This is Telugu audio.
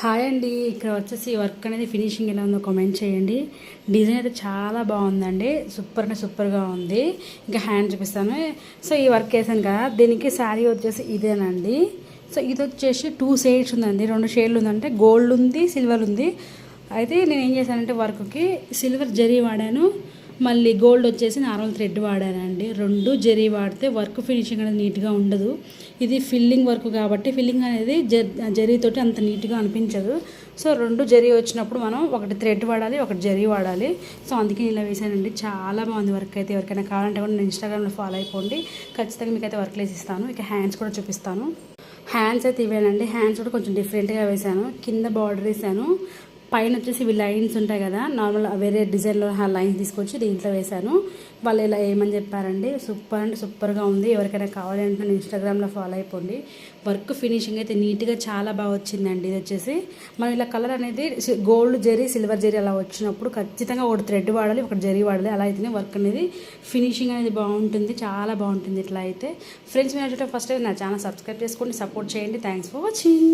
హాయ్ అండి. ఇక్కడ వచ్చేసి వర్క్ అనేది ఫినిషింగ్ ఎలా ఉందో కామెంట్ చేయండి. డిజైన్ అయితే చాలా బాగుందండి. సూపర్ అంటే సూపర్గా ఉంది. ఇంకా హ్యాండ్ చూపిస్తాను. సో ఈ వర్క్ వేసాను కదా దీనికి శారీ వచ్చేసి ఇదేనండి. సో ఇది వచ్చేసి టూ షేడ్స్ ఉందండి. రెండు షేడ్లు ఉందంటే గోల్డ్ ఉంది సిల్వర్ ఉంది. అయితే నేను ఏం చేశానంటే వర్క్కి సిల్వర్ జరీ వాడాను. మళ్ళీ గోల్డ్ వచ్చేసి నార్మల్ థ్రెడ్ వాడానండి. రెండు జరీ వాడితే వర్క్ ఫినిషింగ్ అనేది నీట్గా ఉండదు. ఇది ఫిల్లింగ్ వర్క్ కాబట్టి ఫిల్లింగ్ అనేది జరీతోటి అంత నీట్గా అనిపించదు. సో రెండు జరీ వచ్చినప్పుడు మనం ఒకటి థ్రెడ్ వాడాలి ఒకటి జరీ వాడాలి. సో అందుకే ఇలా వేసానండి. చాలా బాగుంది వర్క్ అయితే. ఎవరికైనా కావాలంటే కూడా నేను ఇన్స్టాగ్రామ్లో ఫాలో అయిపోండి. ఖచ్చితంగా మీకు అయితే వర్క్ వేసి ఇస్తాను. ఇక హ్యాండ్స్ కూడా చూపిస్తాను. హ్యాండ్స్ అయితే ఇవేనండి. హ్యాండ్స్ కూడా కొంచెం డిఫరెంట్గా వేసాను. కింద బార్డర్ వేసాను. పైన వచ్చేసి ఇవి లైన్స్ ఉంటాయి కదా నార్మల్ వేరే డిజైన్లో లైన్స్ తీసుకొచ్చి దీంట్లో వేశాను. వాళ్ళు ఇలా ఏమని చెప్పారండి సూపర్ అంటే సూపర్గా ఉంది ఎవరికైనా కావాలంటే నేను ఇన్స్టాగ్రామ్లో ఫాలో అయిపోండి. వర్క్ ఫినిషింగ్ అయితే నీట్గా చాలా బాగా వచ్చిందండి. ఇది వచ్చేసి మనం ఇలా కలర్ అనేది గోల్డ్ జరీ సిల్వర్ జరీ అలా వచ్చినప్పుడు ఖచ్చితంగా ఒకటి థ్రెడ్ వాడాలి ఒకటి జరీ వాడాలి. అలా అయితేనే వర్క్ అనేది ఫినిషింగ్ అనేది బాగుంటుంది చాలా బాగుంటుంది ఇట్లా అయితే. ఫ్రెండ్స్ మీరు ఫస్ట్ నా ఛానల్ సబ్స్క్రైబ్ చేసుకోండి సపోర్ట్ చేయండి. Thanks for watching